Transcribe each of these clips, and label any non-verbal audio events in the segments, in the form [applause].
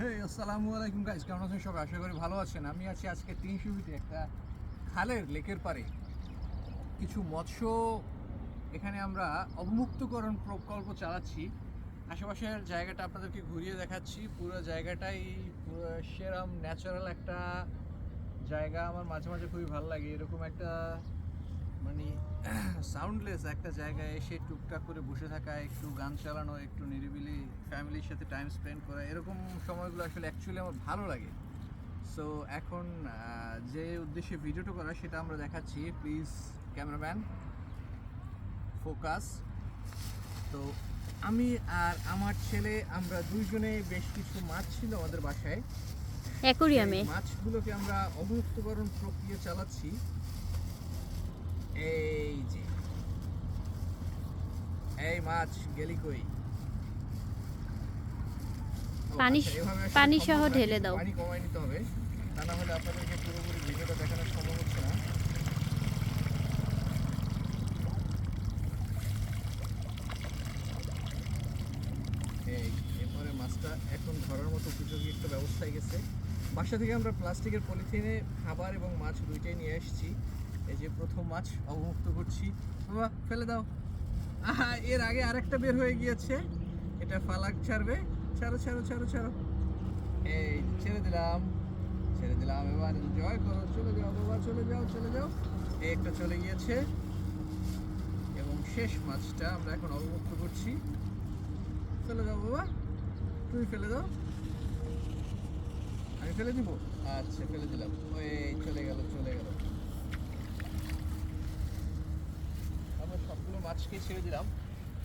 হে আসসালামু আলাইকুম গাইস কেমন আছেন সবাই? আশা করি ভালো আছেন। আমি আছি আজকে তিনশো ফিটে একটা খালের লেকের পারে কিছু মৎস্য এখানে আমরা অবমুক্তকরণ প্রকল্প চালাচ্ছি। আশেপাশের জায়গাটা আপনাদেরকে ঘুরিয়ে দেখাচ্ছি। পুরো জায়গাটাই সেরম ন্যাচারাল একটা জায়গা। আমার মাঝে মাঝে খুবই ভালো লাগে। এরকম একটা মানে সাউন্ডলেস একটা জায়গায় এসে টুকটাক করে বসে থাকা একটু গান চালানো একটু নিরিবিলি ফ্যামিলির সাথে টাইম স্পেন্ড করা এরকম সময়গুলো আসলে অ্যাকচুয়ালি আমার ভালো লাগে। সো এখন যে উদ্দেশ্যে ভিডিওটা করা সেটা আমরা দেখাচ্ছি। প্লিজ ক্যামেরাম্যান ফোকাস তো আমি আর আমার ছেলে আমরা দুইজনে বেশ কিছু মাছ ছিল আমাদের বাসায়। অ্যাকোরিয়ামে। মাছগুলোকে আমরা অবমুক্তকরণ প্রক্রিয়া চালাচ্ছি। এই যে। এই মাছ গেলি কই? পানি আচ্ছা, আসলে পানি সহ ঢেলে দাও। পানি কমায় নিতে হবে। তা না হলে আপনাদেরকে পুরোপুরি ভিডিওটা দেখানো সম্ভব হচ্ছে না। এই এরপরে মাছটা এখন ধরার মতো উপযোগী একটা ব্যবস্থায় গেছে। বাসা থেকে আমরা প্লাস্টিকের পলিথিনে খাবার এবং মাছ দুইটাই নিয়ে এসেছি এই যে প্রথম মাছ, অবমুক্ত করছি। বাবা, ফেলে দাও। এর আগে আরেকটা বের হয়ে গিয়েছে। এটা ফালাক ছাড়বে। ছাড়ো ছাড়ো ছাড়ো ছাড়ো। এই, ছেড়ে দিলাম। ছেড়ে দিলাম, এবার জয় করো। চলে যাও, বাবা, চলে যাও চলে যাও। এই একটা চলে গিয়েছে। এবং শেষ মাছটা আমরা এখন অবমুক্ত করছি। ফেলে দাও বাবা। তুমি ফেলে দাও। আমি ফেলে দিব? আচ্ছা ফেলে দিলাম। ওই, চলে গেল চলে গেল আমরা সবগুলো মাছকে ছেড়ে দিলাম।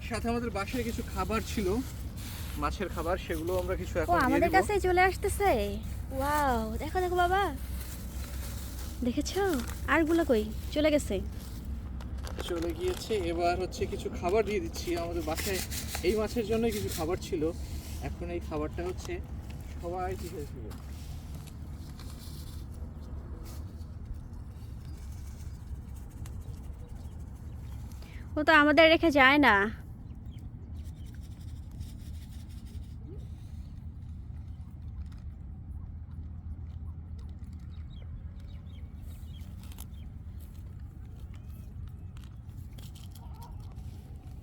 সাথে আমাদের বাসায় কিছু খাবার ছিল মাছের খাবার সেগুলো আমরা কিছু এখন আমাদের কাছে চলে আসতেছে। ওয়াও দেখো দেখো বাবা। দেখেছ? আরগুলো কই? চলে গেছে। চলে গিয়েছে এবার হচ্ছে কিছু খাবার দিয়ে দিচ্ছি। আমাদের বাসায় এই মাছের জন্য কিছু খাবার ছিল। এখন এই খাবারটা হচ্ছে সবাই কি খেয়েছিল? ও তো আমাদের রেখে যায় না।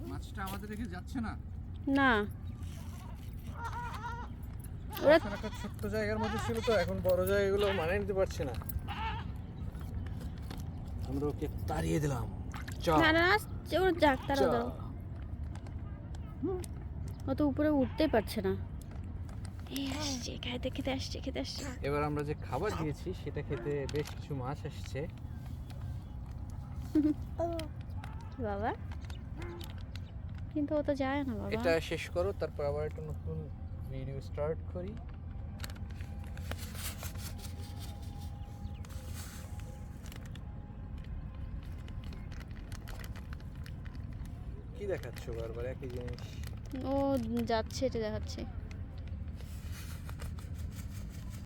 মাছটা আমাদের রেখে যাচ্ছে না? না। ওরা একটা ছোট্ট জায়গার মধ্যে ছিল তো এখন বড় জায়গাগুলো মানিয়ে নিতে পারছে না। আমরা ওকে তাড়িয়ে দিলাম। না না না, যাক তারা দাও ও উপরে উঠতেই পারছে না। আসছে খেতে খেতে আসছে খেতে আসছে। এবার আমরা যে খাবার দিয়েছি সেটা খেতে বেশ কিছু মাছ আসছে। [laughs] বাবা? কিন্তু ও তো যায় না বাবা। এটা শেষ করো তারপর আবার একটা নতুন ভিডিও স্টার্ট করি। কি দেখাচ্ছ বারবার? একই জিনিস। ও যাচ্ছে এটা দেখাচ্ছে।